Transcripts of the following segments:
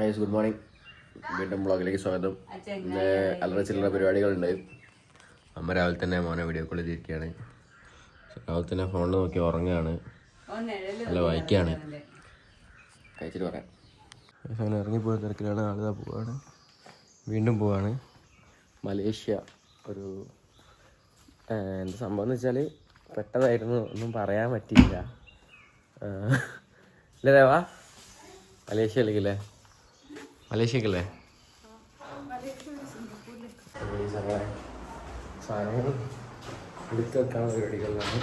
Guys good morning വീണ്ടും ബ്ലോഗിലേക്ക് സ്വാഗതം. ഇന്ന് അല്ലറ ചില്ലറ പരിപാടികളുണ്ട്. അമ്മ രാവിലെ തന്നെ മോനെ വീഡിയോ കോൾ ചെയ്തിരിക്കുകയാണ്. രാവിലെ തന്നെ ഫോണിൽ നോക്കി ഉറങ്ങുകയാണ്. നല്ല വായിക്കുകയാണ് കഴിച്ചിട്ട് പറയാം അങ്ങനെ ഇറങ്ങിപ്പോയ തിരക്കിലാണ് ആളുക പോവാണ്. വീണ്ടും പോവാണ്. മലേഷ്യ ഒരു എന്റെ സംഭവം എന്ന് വെച്ചാൽ പെട്ടതായിരുന്നു. ഒന്നും പറയാൻ പറ്റിയില്ല. ആ, മലേഷ്യ അല്ലെങ്കിൽ മലേഷ്യയിലേക്കല്ലേ മലേഷ്യക്കല്ലേ? സാധനങ്ങൾ എടുത്ത് വെക്കാനുള്ള പരിപാടികളിലാണ്.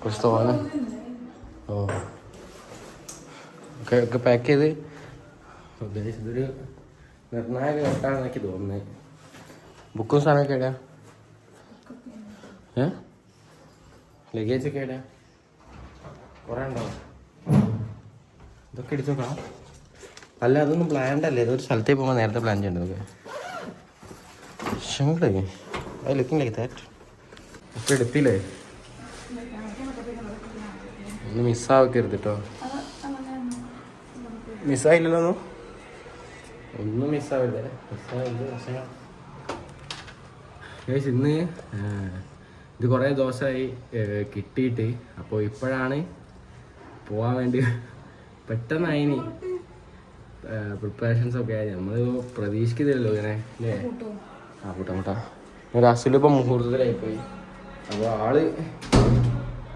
കുറച്ച് തോന്നെ ഓ. ഒക്കെ ഒക്കെ പാക്ക് ചെയ്ത്? ഉദ്ദേശിച്ചത് ഇതൊരു നിർണായക ഘട്ടമാണെന്ന് എനിക്ക് തോന്നുന്നത്. ബുക്കും സാധനമൊക്കെ എവിടെയാ ഏ? ലഗേജ് ഒക്കെ എവിടെയാ കുറേ ഉണ്ടോ? ഇതൊക്കെ എടുത്തു നോക്കാം. അല്ല അതൊന്നും പ്ലാൻഡ് അല്ലേ. ഇതൊരു സ്ഥലത്തേക്ക് പോകുമ്പോൾ നേരത്തെ പ്ലാൻ ചെയ്യണ്ട നമുക്ക്? ഷങ്ങളേ ഐ ലുക്കിംഗ് ലൈക്ക് ദാറ്റ് ഒക്കെ എടുത്തില്ലേ? ഒന്ന് മിസ്സാവക്കരുത് കേട്ടോ മിസ്സായില്ലല്ലോ ഒന്നും? ഒന്നും മിസ്സാവില്ലേ മിസ്സാവില്ല പക്ഷേ ഇന്ന് ഇത് കുറേ ദിവസമായി കിട്ടിയിട്ട്. അപ്പോൾ ഇപ്പോഴാണ് പോവാൻ വേണ്ടി പെട്ടെന്നായിനി. പ്രിപ്പറേഷൻസ് ഒക്കെ നമ്മൾ പ്രതീക്ഷിക്കുന്നില്ലല്ലോ ഇങ്ങനെ അല്ലേ ആ കൂട്ടാ കൂട്ടാ. ഒരു അസുലിപ്പം മുഹൂർത്തത്തിലായിപ്പോയി. അപ്പോൾ ആൾ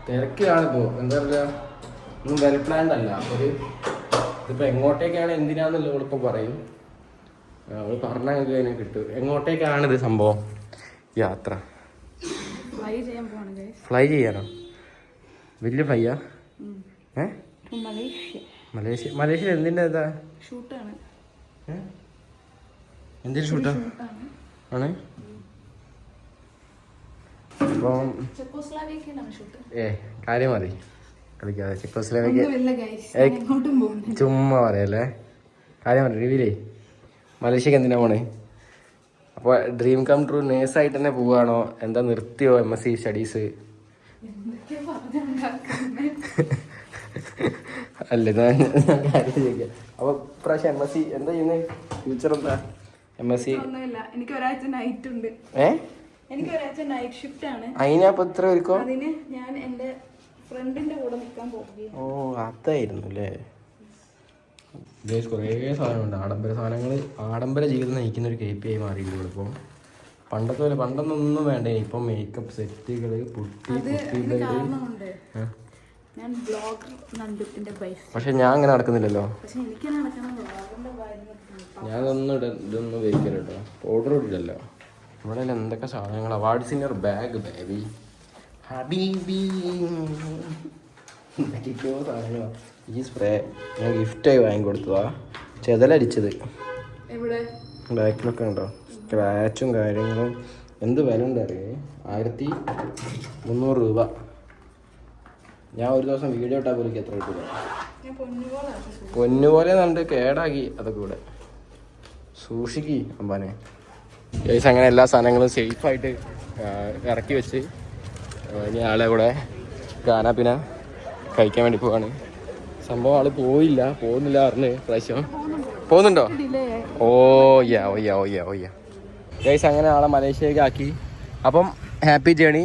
തിരക്കിലാണ് ഇപ്പോൾ എന്താ പറയുക ഒന്നും വെൽ പ്ലാൻഡ് അല്ല. ഒരു ഇതിപ്പോൾ എങ്ങോട്ടേക്കാണ് എന്തിനാന്നുള്ള അവളിപ്പോൾ പറയും. അവൾ പറഞ്ഞാൽ നിങ്ങൾക്ക് അതിനെ കിട്ടും. എങ്ങോട്ടേക്കാണ് ഇത് സംഭവം? യാത്ര. ഫ്ലൈ ചെയ്യാനോ? വലിയ ഫ്ലൈയാ ഏ? മലേഷ്യ. മലേഷ്യ മലേഷ്യ എന്തിന്റെ ഇതാ? ഷൂട്ടാണ്. എന്തിന്റെ ഷൂട്ടാ? ആണ്. അപ്പം ഏ കാര്യം മതി. കളിക്കാതെ പോകുന്നു ചുമ്മാ പറയല്ലേ? കാര്യം മതി റിവീലേ മലേഷ്യക്ക് എന്തിനാ പോണേ? അപ്പോൾ ഡ്രീം കം ട്രൂ നേഴ്സായിട്ട് തന്നെ പോവാണോ? എന്താ നിർത്തിയോ എം എസ് സി സ്റ്റഡീസ് അല്ല ഞാൻ കാര്യം ചോദിക്കാം. അപ്പോൾ ഇപ്രാവശ്യം എം എസ് സി എന്താ ചെയ്യുന്നത് ഫ്യൂച്ചർ എന്താ? എം എസ് സി ഒന്നുമില്ല. എനിക്ക് ഒരാഴ്ച നൈറ്റ് ഉണ്ട്. ഏ? എനിക്ക് ഒരാഴ്ച നൈറ്റ് ഷിഫ്റ്റ് ആണ്. അതിനപ്പോൾ ഇത്ര ഒരുക്കോ അതിന് ഞാൻ എന്റെ ഫ്രണ്ടിന്റെ കൂടെ നിൽക്കാൻ പോവുകയാണ്. ഓ അതായിരുന്നു അല്ലേ കുറേ സാധനമുണ്ട്. ആഡംബര സാധനങ്ങൾ ആഡംബര ജീവിതം നയിക്കുന്ന ഒരു കെ പി ആയി മാറിയിട്ടുണ്ട് ഇപ്പോൾ പണ്ടത്തെ പോലെ പണ്ടൊന്നും വേണ്ട? ഇപ്പം മേക്കപ്പ് സെറ്റുകൾ പുട്ടി അത് പുട്ടി കാരണമുണ്ട്. ഞാൻ ബ്ലോഗർ നന്ദുട്ടിന്റെ വൈഫ് പക്ഷെ ഞാൻ അങ്ങനെ നടക്കുന്നില്ലല്ലോ. പക്ഷെ എനിക്ക് ഞാൻ ഇതൊന്നും ഇട ഇതൊന്നും ഉപയോഗിക്കില്ല കേട്ടോ. പൗഡർ ഇടില്ലല്ലോ. ഇവിടെ എന്തൊക്കെ സാധനങ്ങൾ അവാർഡ്സ് ഇൻ ബാഗ് ബേബി ഹബീബി എന്തൊക്കെയോ സാധനങ്ങളാ ഈ സ്പ്രേ ഞാൻ ഗിഫ്റ്റായി വാങ്ങിക്കൊടുത്തതാ. ചെതലടിച്ചത്. ബാക്കിലൊക്കെ ഉണ്ടോ? സ്ക്രാച്ചും കാര്യങ്ങളും. എന്ത് വില ഉണ്ടറിയേ? ആയിരത്തി മുന്നൂറ് രൂപ. ഞാൻ ഒരു ദിവസം വീഡിയോ ഇട്ടാൽ പോലും എത്ര കിട്ടില്ല പൊന്നുപോലെ കണ്ട് കേടാക്കി അതൊക്കെ ഇവിടെ. സൂക്ഷിക്കി അമ്പാനെ. ഗൈസ് അങ്ങനെ എല്ലാ സാധനങ്ങളും സേഫായിട്ട് ഇറക്കി വെച്ച് ഇനി ആളെ കൂടെ ഗാനാപ്പിന കഴിക്കാൻ വേണ്ടി പോവാണ്. സംഭവം ആൾ പോയില്ല പോകുന്നില്ല പറഞ്ഞ് പ്രാവശ്യം. പോകുന്നുണ്ടോ? ഓ യാ ഓ യാ ഓ യാ ഓ യാ ഗൈസ് അങ്ങനെ ആളെ മലേഷ്യയിലേക്ക് ആക്കി. അപ്പം ഹാപ്പി ജേണി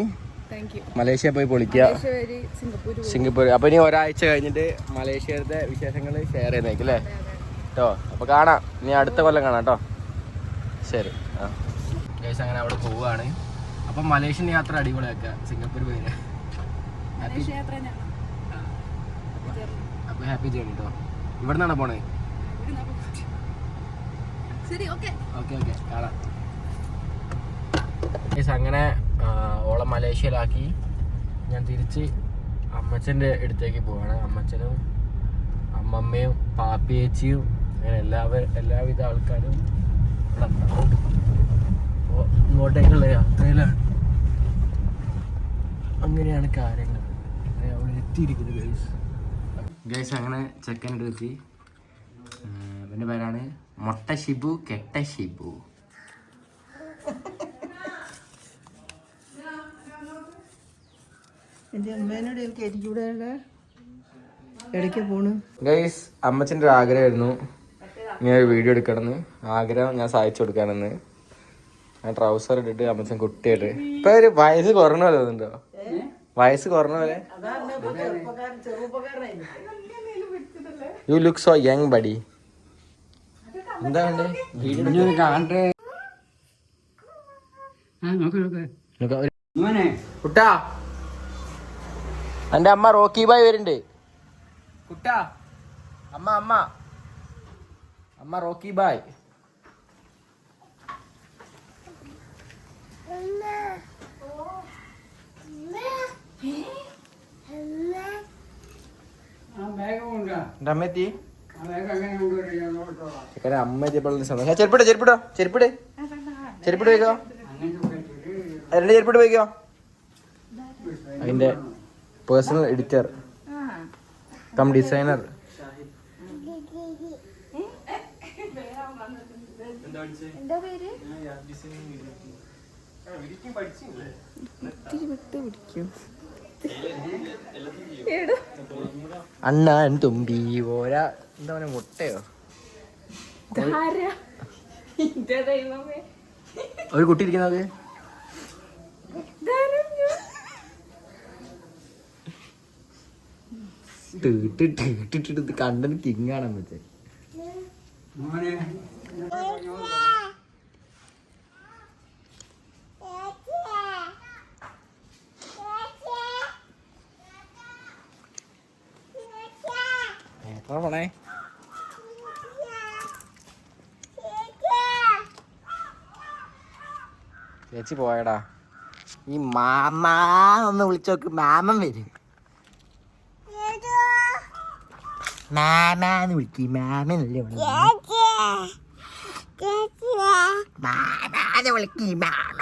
മലേഷ്യ പോയി പൊളിക്കുക. സിംഗപ്പൂർ അപ്പൊ ഇനി ഒരാഴ്ച കഴിഞ്ഞിട്ട് മലേഷ്യയുടെ വിശേഷങ്ങൾ ഷെയർ ചെയ്യുന്നേക്കും അല്ലേ? കേട്ടോ അപ്പൊ കാണാം. ഇനി അടുത്ത കൊല്ലം കാണാം കേട്ടോ ശരി. ആ. അങ്ങനെ അവിടെ പോവുകയാണ് അപ്പൊ മലേഷ്യൻ യാത്ര അടിപൊളിയാക്കുക സിംഗപ്പൂർ പോയി അപ്പൊ ഹാപ്പി ജേണി കേട്ടോ ഇവിടെ നിന്നാണ് പോണേ. ഓക്കെ ഓക്കെ കാണാം. അങ്ങനെ ഓളെ മലേഷ്യയിലാക്കി. ഞാൻ തിരിച്ച് അമ്മച്ചന്റെ അടുത്തേക്ക് പോവാണ്. അമ്മച്ചനും അമ്മമ്മയും പാപ്പിയേച്ചിയും അങ്ങനെ എല്ലാവരും എല്ലാവിധ ആൾക്കാരും ഇങ്ങോട്ടേക്കുള്ള യാത്രയിലാണ്. അങ്ങനെയാണ് കാര്യങ്ങൾ. അവിടെ എത്തിയിരിക്കുന്നത് ഗൈസ് ഗൈസ് അങ്ങനെ ചെക്കന്റെ എത്തി. എന്റെ പേരാണ് മൊട്ട ഷിബു കെട്ട ഷിബു. എന്റെ അമ്മേനോട് എനിക്ക് ഇടയ്ക്ക് പോണു? ഗൈസ് അമ്മച്ചന്റെ ഒരു ആഗ്രഹമായിരുന്നു ഇങ്ങനെ ഒരു വീഡിയോ എടുക്കണമെന്ന്. ആഗ്രഹം ഞാൻ സഹായിച്ചു കൊടുക്കാനെന്ന്. ഞാൻ ട്രൗസർ ഇട്ടിട്ട് അമ്മച്ചൻ കുട്ടിയായിട്ട്. ഇപ്പൊ ഒരു വയസ്സ് കുറഞ്ഞ പോലെ തോന്നുന്നുണ്ടോ? വയസ്സ് കുറഞ്ഞ പോലെ? You look so young buddy എന്താ വേണ്ടേ കുട്ടാ എന്റെ അമ്മ റോക്കി ബായ് വരുന്നുണ്ട്. കുട്ടാ. അമ്മ അമ്മ. അമ്മ റോക്കി ബായ്. എന്റെ അമ്മ എത്തി. ചെക്കനെ അമ്മ എത്തിയപ്പോൾ സന്തോഷം ചെരുപ്പിടോ ചെരുപ്പിടോ ചെരുപ്പിട്. ചെരുപ്പിട് വയ്ക്കോ രണ്ട് ചെരുപ്പിട്ട് വയ്ക്കോ അതിന്റെ പേഴ്സണൽ എഡിറ്റർ കം ഡിസൈനർ അണ്ണാൻ തുമ്പി ഓരാ എന്താ പറയുക മുട്ടയോ? ഒരു കുട്ടി ഇരിക്കുന്നത്? കണ്ടത് കിങ്ങാണെന്ന് വെച്ചേ. എത്ര പോണേ ചേച്ചി പോയടാ. ഈ മാമ ഒന്ന് വിളിച്ചു നോക്ക്. മാമൻ വരും. മാമാന്ന് വിളിക്ക് മാമനല്ലേ മാമാന്ന് വിളിക്ക് മാമ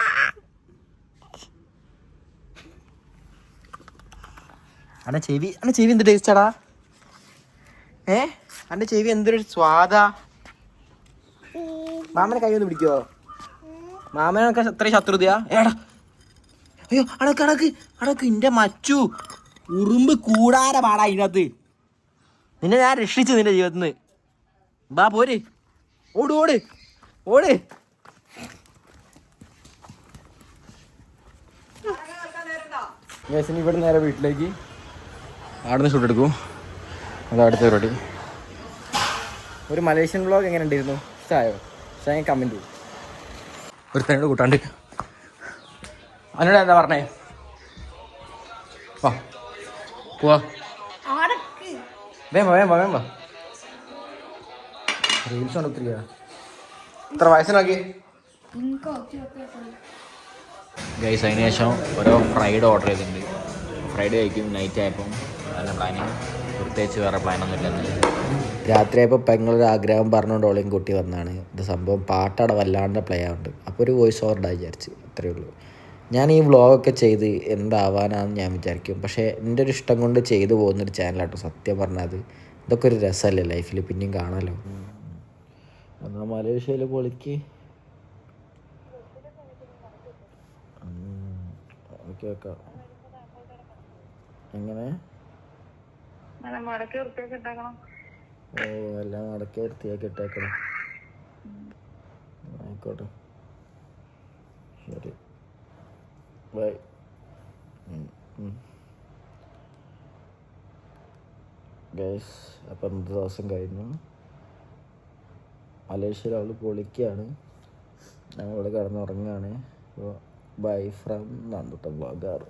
അന്റെ ചെവി അന്റെ ചെവി എന്ത് ടേസ്റ്റാടാ ഏ അന്റെ ചെവി എന്തൊരു സ്വാദാ മാമനെ കൈ ഒന്ന് പിടിക്കോ മാമനൊക്കെ എത്ര ശത്രുതയാ ഏടാ അയ്യോ അടക്ക് അടക്ക് അടക്ക് ഇന്റെ മച്ചു ഉറുമ്പ് കൂടാര പാടാ ഇതിനകത്ത് നിന്നെ ഞാൻ രക്ഷിച്ചു നിന്റെ ജീവിതത്തിൽ നിന്ന് ബാ പോര്. ഓട് ഓട്. ഓട്. ഗേസിന് ഇവിടെ നേരെ വീട്ടിലേക്ക്. ആടുന്ന് ഷൂട്ട് എടുക്കും. അത് അടുത്ത പരിപാടി. ഒരു മലേഷ്യൻ വ്ളോഗ് എങ്ങനെ ഉണ്ടായിരുന്നു? ഇഷ്ടമായോ ഇഷ്ടമായി കമന്റ് ഒരു തന്നെ കൂട്ടാണ്ട്. അവനോട് എന്താ പറഞ്ഞേ? വാ. പോവാ. വേമ വേമ വാ വേം വാ റീൽസ് ആണ് ഒത്തിരി എത്ര വയസ്സിനാക്കി. ഗൈസ് അതിന് ശേഷം ഓരോ ഫ്രൈഡ് ഓർഡർ ചെയ്തിട്ടുണ്ട്. ഫ്രൈഡ് കഴിക്കും നൈറ്റ് ആയപ്പം നല്ല പ്ലാനിങ് പ്രത്യേകിച്ച് വേറെ പ്ലാനൊന്നും ഇല്ലെന്ന്. രാത്രി ആയപ്പോൾ പെങ്ങളൊരു ആഗ്രഹം പറഞ്ഞുകൊണ്ട് ഓളിയും കുട്ടി വന്നാണ് ഇത് സംഭവം പാട്ടട വല്ലാണ്ട് പ്ലേ ആവുന്നുണ്ട്. അപ്പോൾ ഒരു വോയിസ് ഓവർ ഉണ്ടായി വിചാരിച്ച്. അത്രയേ ഉള്ളൂ. ഞാൻ ഈ വ്ളോഗൊക്കെ ചെയ്ത് എന്താവാനാണെന്ന് ഞാൻ വിചാരിക്കും. പക്ഷേ എന്റെ ഒരു ഇഷ്ടം കൊണ്ട് ചെയ്തു പോകുന്നൊരു ചാനലാട്ടോ സത്യം പറഞ്ഞത് ഇതൊക്കെ ഒരു രസമല്ലേ ലൈഫിൽ പിന്നെയും കാണാമല്ലോ എന്നാൽ മലേഷ്യയിൽ പൊളിക്ക്. Okay okay. എങ്ങനെ? മടക്കി ഓ എല്ലാം നടക്കി വൃത്തിയാക്കി ഇട്ടേക്കണം. ആയിക്കോട്ടെ ശരി ബൈ ഗൈസ് അപ്പം അന്നത്തെ ദിവസം കഴിഞ്ഞു. മലേഷ്യയിൽ അവൾ പൊളിക്കുകയാണ് ഞങ്ങളിവിടെ കിടന്നുറങ്ങുകയാണ് അപ്പോൾ ബൈ ഫ്രം നന്ദുട്ട ബ്ലോഗാർ